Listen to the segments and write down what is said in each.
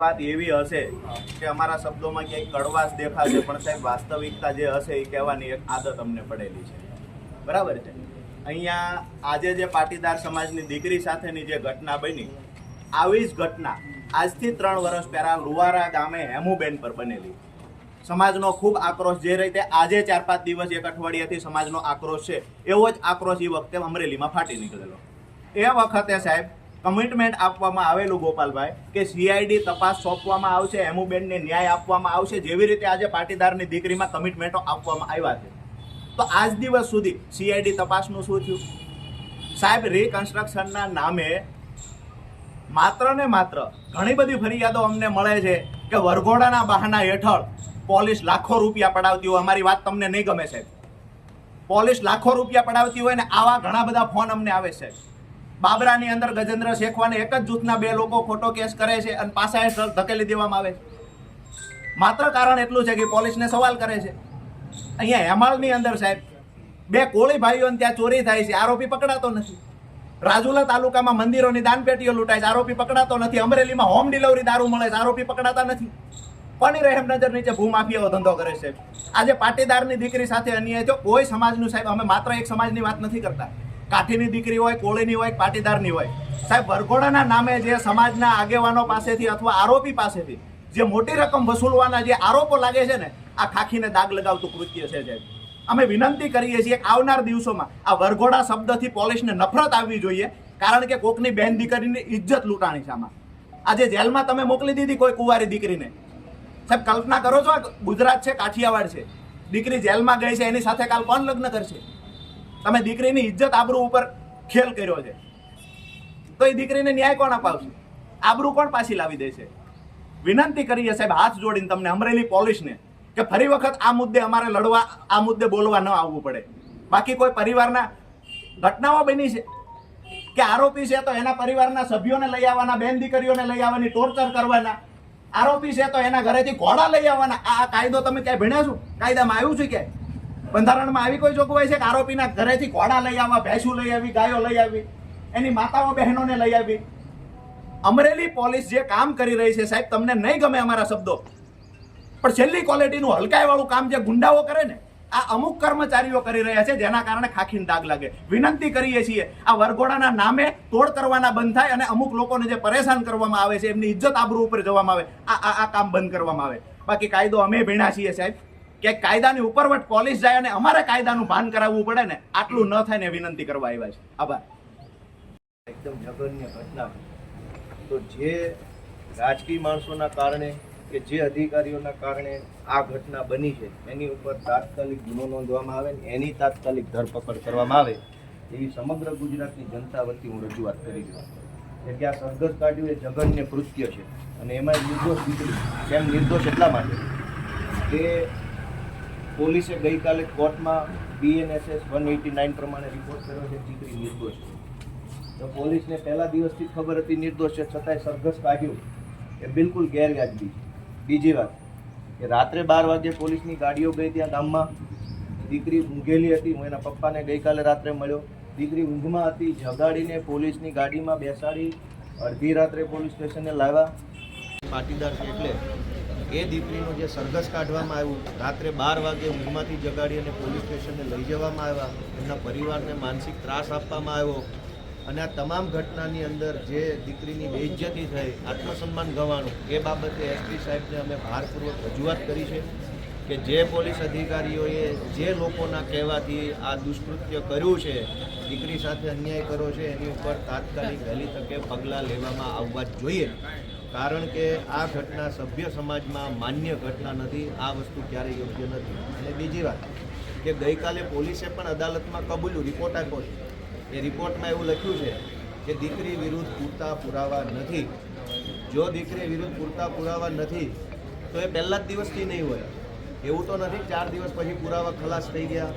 વાત એવી હશે કે અમારા શબ્દોમાં ક્યાંક કડવાશ દેખાશે, પણ સાહેબ, વાસ્તવિકતા જે હશે એ કહેવાની એક આદત અમને પડેલી છે. બરાબર છે? અહીંયા આજે જે પાટીદાર સમાજની દીકરી સાથેની જે ઘટના બની, આવી જ ઘટના આજથી ત્રણ વર્ષ પહેલા લુવારા ગામે હેમુબેન પર બનેલી. સમાજનો ખૂબ આક્રોશ, જે રીતે આજે ચાર પાંચ દિવસ એક અઠવાડિયાથી સમાજનો આક્રોશ છે, એવો જ આક્રોશ એ વખતે અમરેલીમાં ફાટી નીકળેલો. એ વખતે સાહેબ કમિટમેન્ટ આપવામાં આવેલું, ગોપાલભાઈ, કે સીઆઈડી તપાસ સોંપવામાં આવશે, હેમુબેનને ન્યાય આપવામાં આવશે, જેવી રીતે આજે પાટીદારની દીકરીમાં કમિટમેન્ટો આપવામાં આવ્યા છે. તો આજ દિવસ સુધી સીઆઈડી તપાસનું શું થયું? સાહેબ રિકન્સ્ટ્રક્શનના નામે માત્ર ને માત્ર ઘણી બધી ફરિયાદો અમને મળે છે કે વરઘોડાના બહાના હેઠળ પોલીસ લાખો રૂપિયા પડાવતી હોય. અમારી વાત તમને નહીં ગમે, સાહેબ. પોલીસ લાખો રૂપિયા પડાવતી હોય ને આવા ઘણા બધા ફોન અમને આવે છે બાબરાની અંદર ગજેન્દ્ર શેખવાને એક જ જૂથના બે લોકો ખોટો કેસ કરે છે અને હેઠળ ધકેલી દેવામાં આવે છે. માત્ર કારણ એટલું છે કે પોલીસને સવાલ કરે છે. અહીંયા હેમાલની અંદર સાહેબ, બે કોળી ભાઈઓને ત્યાં ચોરી થાય છે, આરોપી પકડાતો નથી. રાજુલા તાલુકામાં મંદિરોની દાનપેટીઓ લૂંટાય છે, આરોપી પકડાતો નથી. અમરેલીમાં હોમ ડિલિવરી દારૂ મળે છે, આરોપી પકડાતા નથી. પણ રહેમ નજર નીચે ભૂમાફિયાઓ ધંધો કરે છે? આજે પાટીદારની દીકરી સાથે અન્યાય તો કોઈ સમાજનું સાહેબ, અમે માત્ર એક સમાજની વાત નથી કરતા. કાઠીની દીકરી હોય, કોળીની હોય, પાટીદારની હોય. સાહેબ, વરઘોડાના નામે જે સમાજના આગેવાનો પાસેથી અથવા આરોપી પાસેથી જે મોટી રકમ વસૂલવાના જે આરોપો લાગે છે ને, આ ખાખીને દાગ લગાવતું કૃત્ય છે, સાહેબ. અમે વિનંતી કરીએ છીએ આવનાર દિવસોમાં આ વરઘોડા શબ્દથી પોલીસને નફરત આવવી જોઈએ, કારણ કે કોકની બહેન દીકરીની ઇજ્જત લૂંટાણી છે આમાં. આજે જેલમાં તમે મોકલી દીધી કોઈ કુંવારી દીકરીને. સાહેબ, કલ્પના કરો છો ગુજરાત છે, કાઠિયાવાડ છે. દીકરી જેલમાં ગઈ છે, એની સાથે કાલ કોણ લગ્ન કરશે? તમે દીકરીની ઇજ્જત આબરૂ ઉપર ખેલ કર્યો છે. તો એ દીકરીને ન્યાય કોણ અપાવશે? આબરૂ કોણ પાછી લાવી દેશે વિનંતી કરીએ સાહેબ, હાથ જોડીને તમને અમરેલી પોલીસને કે ફરી વખત આ મુદ્દે અમારે લડવા, આ મુદ્દે બોલવા ન આવવું પડે. બાકી કોઈ પરિવારના ઘટનાઓ બની છે? કે આરોપી છે તો એના પરિવારના સભ્યોને લઈ આવવાના, બેન દીકરીઓને લઈ આવવાની ટોર્ચર કરવાના? આરોપી છે તો એના ઘરેથી ઘોડા લઈ આવવાના? આ કાયદો તમે ક્યાંય ભણ્યા છો? કાયદામાં આવ્યું છે કે બંધારણમાં આવી કોઈ જોગવાઈ છે કે આરોપીના ઘરેથી ઘોડા લઈ આવવા ભેંસું લઈ આવી, ગાયો લઈ આવી, એની માતાઓ બહેનોને લઈ આવી? અમરેલી પોલીસ જે કામ કરી રહી છે સાહેબ, તમને નહીં ગમે અમારા શબ્દો. પણ છેલ્લી ક્વોલિટીનું હલકાઈવાળું કામ જે ગુંડાઓ કરે ને, આ અમુક કર્મચારીઓ કરી રહ્યા છે, જેના કારણે ખાખીને દાગ લાગે. વિનંતી કરીએ છીએ, આ વરઘોડાના નામે તોડ કરવાના બંધ થાય અને અમુક લોકોને જે પરેશાન કરવામાં આવે છે, એમની ઇજ્જત આબરૂ ઉપર જવામાં આવે આ આ કામ બંધ કરવામાં આવે. બાકી કાયદો અમે ભીણા છીએ સાહેબ. કે કાયદાની ઉપરવટ પોલીસ જાય અને અમારે કાયદાનું ભાન કરાવવું પડે ને, આટલું ન થાય ને વિનંતી કરવા આવ્યા છે. આભાર. એકદમ જઘન્ય ઘટના. તો જે રાજકીય માણસોના કારણે કે જે અધિકારીઓના કારણે આ ઘટના બની છે, એની ઉપર તાત્કાલિક ગુનો નોંધવામાં આવે ને એની તાત્કાલિક ધરપકડ કરવામાં આવે, એવી સમગ્ર ગુજરાતની જનતા વતી હું રજૂઆત કરી રહ્યો એટલે આ સરઘસ કાઢ્યું એ જઘન્ય કૃત્ય છે. અને એમાં નિર્દોષ દીકરી કેમ નિર્દોષ એટલા માટે કે પોલીસે ગઈકાલે કોર્ટમાં બીએનએસએસ વન એટી નાઇન પ્રમાણે રિપોર્ટ કર્યો છે દીકરી નિર્દોષ તો પોલીસને પહેલા દિવસથી ખબર હતી, નિર્દોષ છે, છતાંય સરઘસ કાઢ્યું એ બિલકુલ ગેરવાજબી છે. બીજી વાત કે રાત્રે બાર વાગે પોલીસની ગાડીઓ ગઈ ત્યાં ગામમાં. દીકરી ઊંઘેલી હતી, હું એના પપ્પાને ગઈકાલે રાત્રે મળ્યો. દીકરી ઊંઘમાં હતી જગાડીને પોલીસની ગાડીમાં બેસાડી, અડધી રાત્રે પોલીસ સ્ટેશને લાવ્યા. પાટીદાર એટલે એ દીકરીનું જે સરઘસ કાઢવામાં આવ્યું, રાત્રે બાર વાગે ઊંઘમાંથી જગાડી અને પોલીસ સ્ટેશને લઈ જવામાં આવ્યા. એમના પરિવારને માનસિક ત્રાસ આપવામાં આવ્યો. અને આ તમામ ઘટનાની અંદર જે દીકરીની બેઇજ્જતી થઈ, આત્મસન્માન ગવાનું એ બાબતે એસપી સાહેબને અમે ભારપૂર્વક રજૂઆત કરી છે કે જે પોલીસ અધિકારીઓએ જે લોકોના કહેવાથી આ દુષ્કૃત્ય કર્યું છે, દીકરી સાથે અન્યાય કર્યો છે, એની ઉપર તાત્કાલિક વહેલી તકે પગલાં લેવામાં આવવા જ જોઈએ. કારણ કે આ ઘટના સભ્ય સમાજમાં માન્ય ઘટના નથી, આ વસ્તુ ક્યારેય યોગ્ય નથી. અને બીજી વાત, કે ગઈકાલે પોલીસે પણ અદાલતમાં કબૂલ્યું રિપોર્ટ આપ્યો છે. એ રિપોર્ટમાં એવું લખ્યું છે કે દીકરી વિરુદ્ધ પૂરતા પુરાવા નથી. જો દીકરી વિરુદ્ધ પૂરતા પુરાવા નથી, તો એ પહેલા જ દિવસથી નહીં હોય. એવું તો નથી, ચાર દિવસ પછી પુરાવા ખલાસ થઈ ગયા.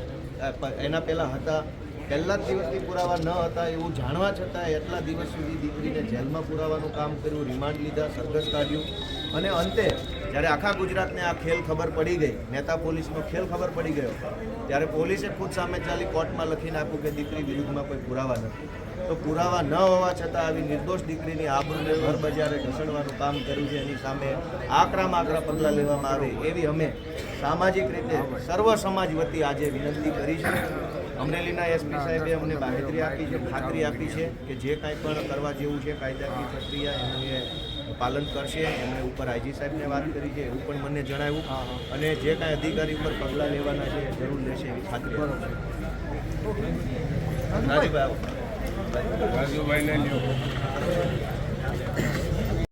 એના પહેલાં હતા. પહેલા જ દિવસથી પુરાવા ન હતા એવું જાણવા છતાં એટલા દિવસ સુધી દીકરીને જેલમાં પુરાવાનું કામ કર્યું રિમાન્ડ લીધા, સરઘસ કાઢ્યું. અને અંતે જ્યારે આખા ગુજરાતને આ ખેલ ખબર પડી ગઈ નેતા પોલીસનો ખેલ ખબર પડી ગયો, ત્યારે પોલીસે ખુદ સામે ચાલી કોર્ટમાં લખીને આપ્યું કે દીકરી વિરુદ્ધમાં કોઈ પુરાવા નથી. તો પુરાવા ન હોવા છતાં આવી નિર્દોષ દીકરીની આબરૂને ઘર બજારે ઢસડવાનું કામ કર્યું છે, એની સામે આકરા પગલાં લેવામાં આવે એવી અમે સામાજિક રીતે, સર્વ સમાજ વતી આજે વિનંતી કરી છે. અમરેલીના એસપી સાહેબે અમને બાહેધરી આપી છે ખાતરી આપી છે કે જે કાંઈ પણ કરવા જેવું છે કાયદાકીય પ્રક્રિયા એનું એ પાલન કરશે. એમણે ઉપર આઈજી સાહેબને વાત કરી છે એવું પણ મને જણાવ્યું. અને જે કાંઈ અધિકારી ઉપર પગલાં લેવાના છે જરૂર લેશે એવી ખાતરી રાજુભાઈ.